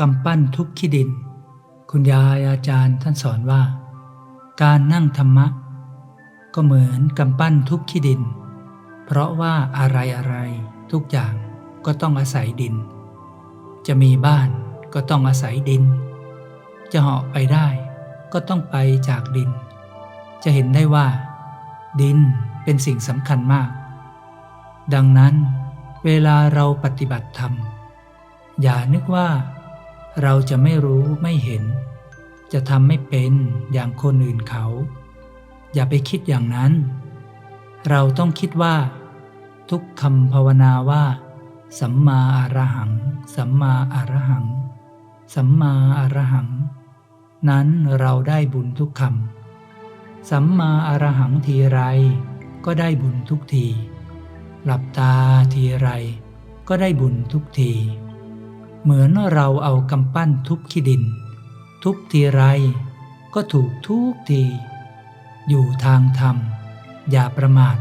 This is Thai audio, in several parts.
กำปั้นทุบขี้ดิน คุณยายอาจารย์ท่านสอนว่า การนั่งธรรมะ ก็เหมือนกำปั้นทุบขี้ดิน เพราะว่าอะไรอะไรทุกอย่างก็ต้องอาศัยดิน จะมีบ้านก็ต้องอาศัยดิน จะเหาะไปได้ก็ต้องไปจากดิน จะเห็นได้ว่า ดินเป็นสิ่งสำคัญมาก ดังนั้น เวลาเราปฏิบัติธรรม อย่านึกว่า เราจะไม่รู้ไม่เห็น จะทำไม่เป็นอย่างคนอื่นเขา อย่าไปคิดอย่างนั้น เราต้องคิดว่า ทุกคำภาวนาว่า สัมมาอรหัง สัมมาอรหัง สัมมาอรหัง นั้นเราได้บุญทุกคำสัมมาอรหังทีไร ก็ได้บุญทุกที หลับตาทีไร ก็ได้บุญทุกที เหมือนเราเอากำปั้นทุบขี้ดิน ทุบทีไรก็ถูกทุกที อยู่ทางธรรม อย่าประมาท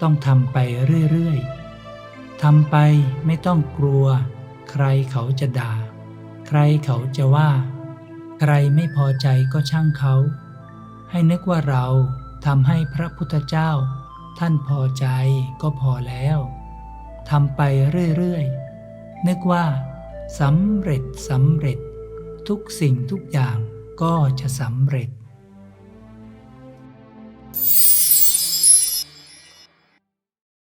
ต้องทำไปเรื่อยๆทำไปไม่ต้องกลัว ใครเขาจะด่า ใครเขาจะว่า ใครไม่พอใจก็ช่างเขา ให้นึกว่าเราทำให้พระพุทธเจ้า ท่านพอใจก็พอแล้วทำไปเรื่อยๆนึกว่า สำเร็จสำเร็จทุกสิ่งทุกอย่างก็จะสำเร็จ